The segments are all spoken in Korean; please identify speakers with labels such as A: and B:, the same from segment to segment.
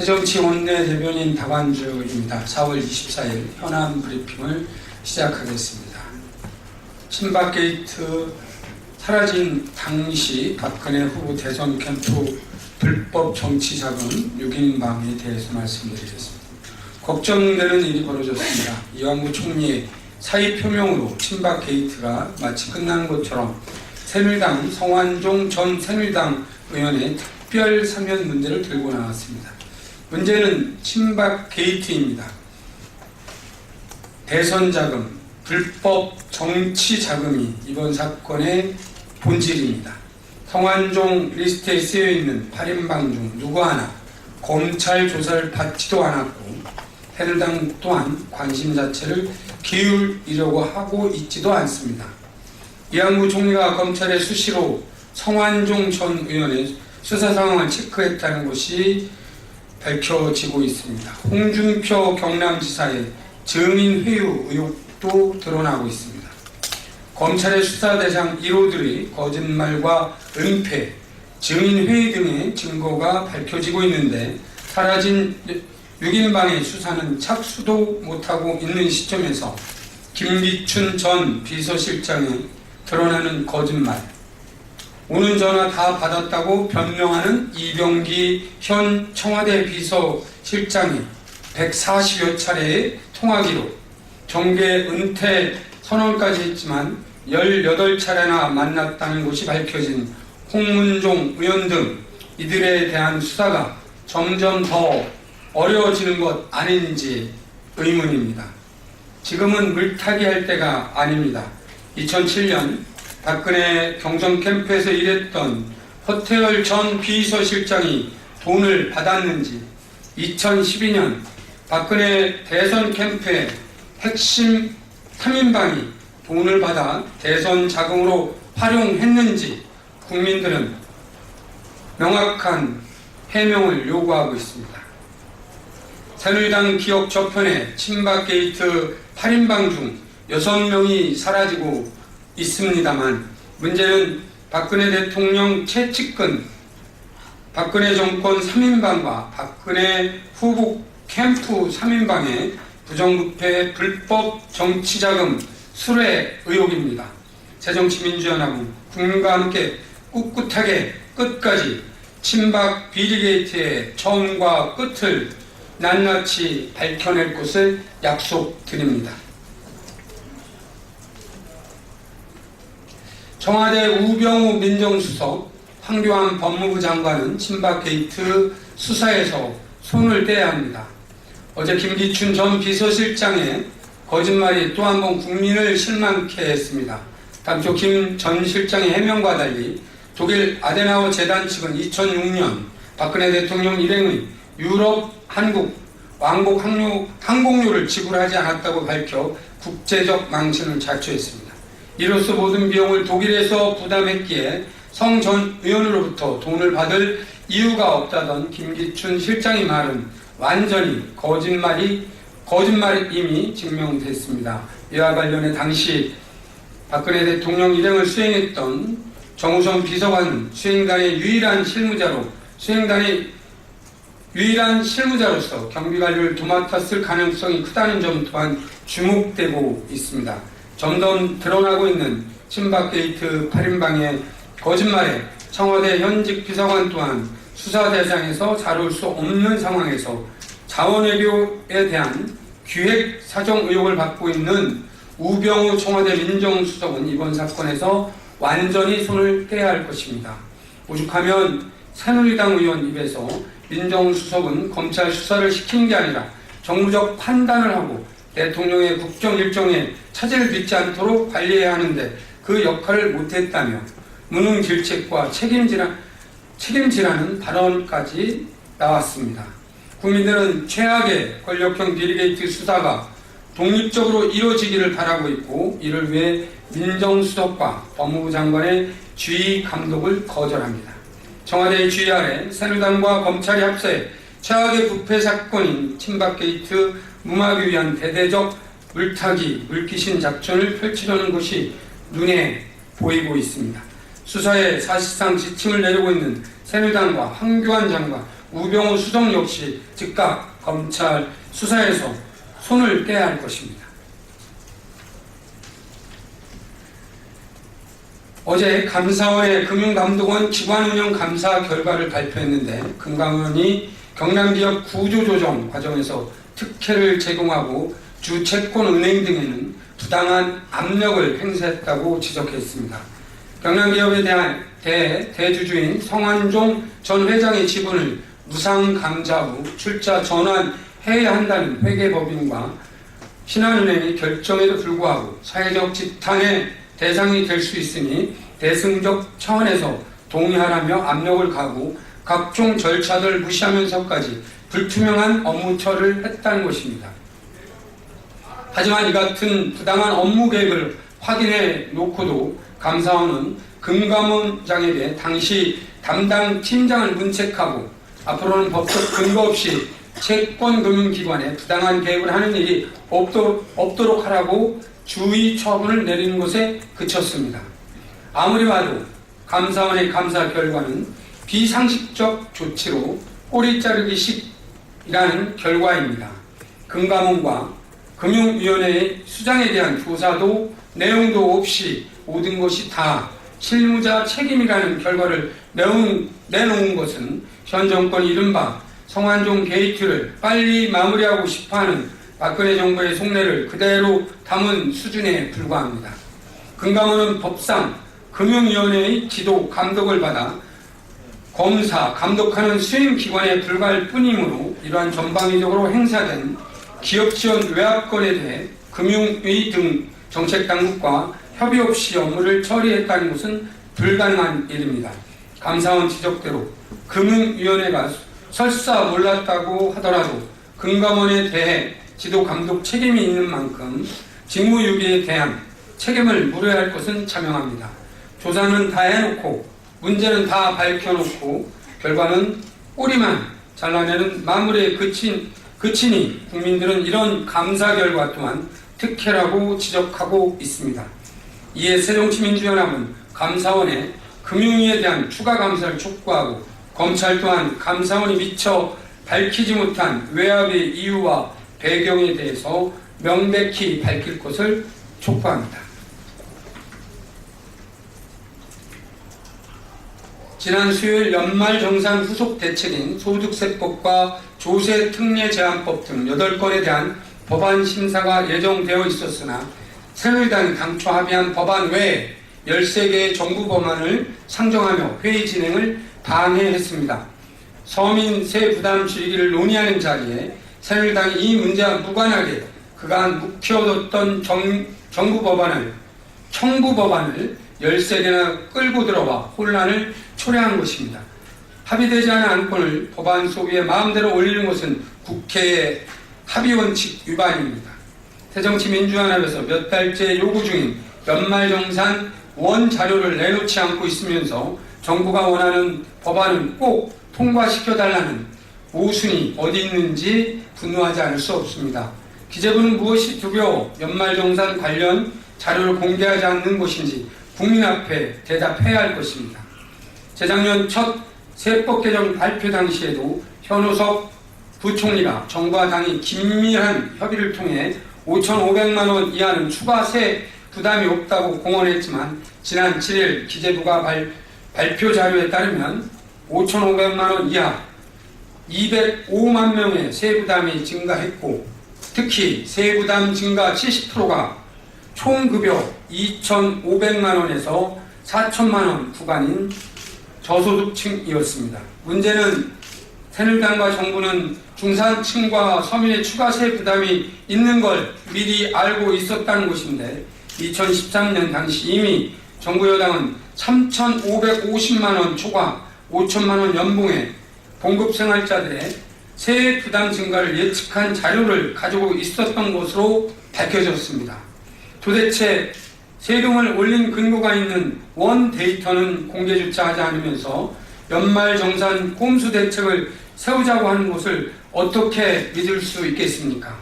A: 새정치 원내 대변인 박완주입니다. 4월 24일 현안 브리핑을 시작하겠습니다. 친박 게이트 사라진 당시 박근혜 후보 대선 캠프 불법 정치 자금 6인 방에 대해서 말씀드리겠습니다. 걱정되는 일이 벌어졌습니다. 이완구 총리의 사의 표명으로 친박 게이트가 마치 끝난 것처럼 새누리당 성완종 전 새누리당 의원의 특별 사면 문제를 들고 나왔습니다. 문제는 친박 게이트입니다. 대선 자금, 불법 정치 자금이 이번 사건의 본질입니다. 성완종 리스트에 쓰여 있는 8인방 중 누구 하나 검찰 조사를 받지도 않았고 새누리당 또한 관심 자체를 기울이려고 하고 있지도 않습니다. 이한구 총리가 검찰에 수시로 성완종 전 의원의 수사 상황을 체크했다는 것이 밝혀지고 있습니다. 홍준표 경남지사의 증인 회유 의혹도 드러나고 있습니다. 검찰의 수사 대상 1호들이 거짓말과 은폐, 증인 회의 등의 증거가 밝혀지고 있는데 사라진 6인방의 수사는 착수도 못하고 있는 시점에서 김기춘 전 비서실장의 드러나는 거짓말, 오는 전화 다 받았다고 변명하는 이병기 현 청와대 비서실장이 140여 차례의 통화 기록, 정계 은퇴 선언까지 했지만 18차례나 만났다는 것이 밝혀진 홍문종 의원 등 이들에 대한 수사가 점점 더 어려워지는 것 아닌지 의문입니다. 지금은 물타기 할 때가 아닙니다. 2007년 박근혜 경선 캠프에서 일했던 허태열 전 비서실장이 돈을 받았는지 2012년 박근혜 대선 캠프의 핵심 3인방이 돈을 받아 대선 자금으로 활용했는지 국민들은 명확한 해명을 요구하고 있습니다. 새누리당 기억 저편에 친박 게이트 8인방 중 6명이 사라지고 있습니다만 문제는 박근혜 대통령 최측근 박근혜 정권 3인방과 박근혜 후보 캠프 3인방의 부정부패 불법 정치자금 수뢰 의혹입니다. 새정치민주연합은 국민과 함께 꿋꿋하게 끝까지 친박 비리게이트의 처음과 끝을 낱낱이 밝혀낼 것을 약속드립니다. 청와대 우병우 민정수석, 황교안 법무부 장관은 친박 게이트 수사에서 손을 떼야 합니다. 어제 김기춘 전 비서실장의 거짓말이 또 한 번 국민을 실망케 했습니다. 당초 김 전 실장의 해명과 달리 독일 아데나워 재단 측은 2006년 박근혜 대통령 일행의 유럽 한국 왕복 항로, 항공료를 지불하지 않았다고 밝혀 국제적 망신을 자초했습니다. 이로써 모든 비용을 독일에서 부담했기에 성 전 의원으로부터 돈을 받을 이유가 없다던 김기춘 실장의 말은 완전히 거짓말이 거짓말임이 증명됐습니다. 이와 관련해 당시 박근혜 대통령 일행을 수행했던 정우성 비서관은 수행단의 유일한 실무자로 수행단의 유일한 실무자로서 경비 관리를 도맡았을 가능성이 크다는 점 또한 주목되고 있습니다. 점점 드러나고 있는 친박 게이트 8인방의 거짓말에 청와대 현직 비서관 또한 수사 대상에서 다룰 수 없는 상황에서 자원외교에 대한 기획 사정 의혹을 받고 있는 우병우 청와대 민정수석은 이번 사건에서 완전히 손을 떼야 할 것입니다. 오죽하면 새누리당 의원 입에서 민정수석은 검찰 수사를 시킨 게 아니라 정무적 판단을 하고 대통령의 국정 일정에 차질을 빚지 않도록 관리해야 하는데 그 역할을 못했다며 무능질책과 책임지라, 책임지라는 발언까지 나왔습니다. 국민들은 최악의 권력형 비리게이트 수사가 독립적으로 이루어지기를 바라고 있고 이를 위해 민정수석과 법무부 장관의 주의 감독을 거절합니다. 청와대의 주의 아래 새누리당과 검찰이 합세 최악의 부패 사건인 친박 게이트 무마하기 위한 대대적 물타기, 물귀신 작전을 펼치려는 것이 눈에 보이고 있습니다. 수사에 사실상 지침을 내리고 있는 새누리당과 황교안 장관, 우병우 수석 역시 즉각 검찰 수사에서 손을 떼야 할 것입니다. 어제 감사원의 금융감독원 기관운영 감사 결과를 발표했는데 금감원이 경남기업 구조조정 과정에서 특혜를 제공하고 주 채권 은행 등에는 부당한 압력을 행사했다고 지적했습니다. 경남기업에 대한 대, 대주주인 성한종 전 회장의 지분을 무상 감자 후 출자 전환해야 한다는 회계법인과 신한은행의 결정에도 불구하고 사회적 집단의 대상이 될 수 있으니 대승적 차원에서 동의하라며 압력을 가고 각종 절차를 무시하면서까지 불투명한 업무 처리를 했다는 것입니다. 하지만 이 같은 부당한 업무 계획을 확인해 놓고도 감사원은 금감원장에게 당시 담당 팀장을 문책하고 앞으로는 법적 근거 없이 채권금융기관에 부당한 개입을 하는 일이 없도록, 없도록 하라고 주의 처분을 내리는 것에 그쳤습니다. 아무리 봐도 감사원의 감사 결과는 비상식적 조치로 꼬리 자르기식이라는 결과입니다. 금감원과 금융위원회의 수장에 대한 조사도 내용도 없이 모든 것이 다 실무자 책임이라는 결과를 내놓은, 내놓은 것은 현 정권 이른바 성한종 게이트를 빨리 마무리하고 싶어하는 박근혜 정부의 속내를 그대로 담은 수준에 불과합니다. 금감원은 법상 금융위원회의 지도 감독을 받아 검사, 감독하는 수행기관에 불과할 뿐이므로 이러한 전방위적으로 행사된 기업 지원 외압건에 대해 금융위 등 정책당국과 협의 없이 업무를 처리했다는 것은 불가능한 일입니다. 감사원 지적대로 금융위원회가 설사 몰랐다고 하더라도 금감원에 대해 지도 감독 책임이 있는 만큼 직무유기에 대한 책임을 물어야 할 것은 자명합니다. 조사는 다 해놓고 문제는 다 밝혀놓고 결과는 꼬리만 잘라내는 마무리에 그친, 그치니 국민들은 이런 감사 결과 또한 특혜라고 지적하고 있습니다. 이에 새정치민주연합은 감사원의 금융위에 대한 추가 감사를 촉구하고 검찰 또한 감사원이 미처 밝히지 못한 외압의 이유와 배경에 대해서 명백히 밝힐 것을 촉구합니다. 지난 수요일 연말 정산 후속 대책인 소득세법과 조세특례제한법 등 8건에 대한 법안 심사가 예정되어 있었으나 새누리당이 당초 합의한 법안 외에 13개의 정부 법안을 상정하며 회의 진행을 방해했습니다. 서민 세 부담 줄이기를 논의하는 자리에 새누리당이 이 문제와 무관하게 그간 묵혀뒀던 정, 정부 법안을 청부 법안을 13개나 끌고 들어와 혼란을 초래한 것입니다. 합의되지 않은 안건을 법안 소비에 마음대로 올리는 것은 국회의 합의 원칙 위반입니다. 새정치민주연합에서 몇 달째 요구 중인 연말정산 원 자료를 내놓지 않고 있으면서 정부가 원하는 법안은 꼭 통과시켜달라는 모순이 어디 있는지 분노하지 않을 수 없습니다. 기재부는 무엇이 두려워 연말정산 관련 자료를 공개하지 않는 것인지 국민 앞에 대답해야 할 것입니다. 재작년 첫 세법 개정 발표 당시에도 현우석 부총리가 정부와 당이 긴밀한 협의를 통해 5,500만 원 이하는 추가 세 부담이 없다고 공언했지만 지난 7일 기재부가 발, 발표 자료에 따르면 5,500만 원 이하 205만 명의 세부담이 증가했고 특히 세부담 증가 70%가 총급여 2,500만 원에서 4천만 원 구간인 저소득층이었습니다. 문제는 새누리당과 정부는 중산층과 서민의 추가세 부담이 있는 걸 미리 알고 있었다는 것인데 2013년 당시 이미 정부 여당은 3,550만 원 초과 5천만 원 연봉의 봉급 생활자들의 세액 부담 증가를 예측한 자료를 가지고 있었던 것으로 밝혀졌습니다. 도대체 세금을 올린 근거가 있는 원 데이터는 공개조차 하지 않으면서 연말 정산 꼼수 대책을 세우자고 하는 것을 어떻게 믿을 수 있겠습니까?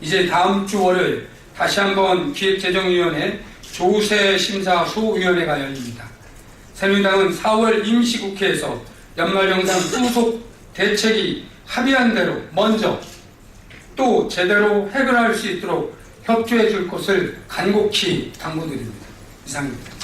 A: 이제 다음 주 월요일 다시 한번 기획재정위원회 조세 심사 소위원회가 열립니다. 새누리당은 4월 임시국회에서 연말정산 후속 대책이 합의한 대로 먼저 또 제대로 해결할 수 있도록 협조해 줄 것을 간곡히 당부드립니다. 이상입니다.